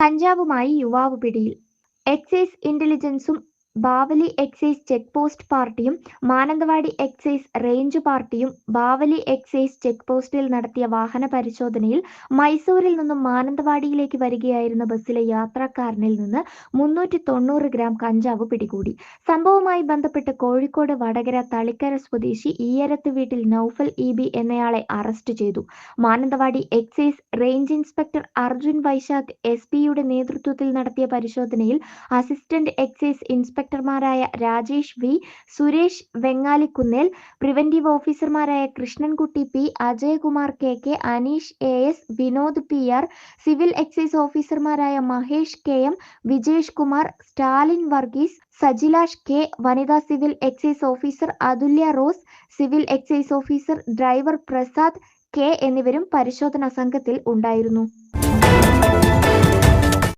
കഞ്ചാവുമായി യുവാവ് പിടിയിൽ. എക്സൈസ് ഇന്റലിജൻസും ബാവലി എക്സൈസ് ചെക്ക് പോസ്റ്റ് പാർട്ടിയും മാനന്തവാടി എക്സൈസ് റേഞ്ച് പാർട്ടിയും ബാവലി എക്സൈസ് ചെക്ക് പോസ്റ്റിൽ നടത്തിയ വാഹന പരിശോധനയിൽ മൈസൂരിൽ നിന്നും മാനന്തവാടിയിലേക്ക് വരികയായിരുന്ന ബസ്സിലെ യാത്രക്കാരനിൽ നിന്ന് മുന്നൂറ്റി തൊണ്ണൂറ് ഗ്രാം കഞ്ചാവ് പിടികൂടി. സംഭവവുമായി ബന്ധപ്പെട്ട് കോഴിക്കോട് വടകര തളിക്കര സ്വദേശി ഈയരത്ത് വീട്ടിൽ നൌഫൽ ഇ ബി എന്നയാളെ അറസ്റ്റ് ചെയ്തു. Mananthavady excise range inspector Arjun Vaishakh S പിയുടെ നേതൃത്വത്തിൽ നടത്തിയ പരിശോധനയിൽ അസിസ്റ്റന്റ് എക്സൈസ് ഇൻസ്പെക്ടർമാരായ രാജേഷ് വി സുരേഷ് വെങ്ങാലിക്കുന്നേൽ പ്രിവന്റീവ് ഓഫീസർമാരായ Krishnankutty P Ajayakumar K K Aneesh A S Vinod P R civil excise ഓഫീസർമാരായ Mahesh K M Vijesh Kumar Stalin Varghese Sajilash K വനിതാ civil excise officer Athulya Rose civil excise officer driver Prasad K എന്നിവരും പരിശോധനാ സംഘത്തിൽ ഉണ്ടായിരുന്നു.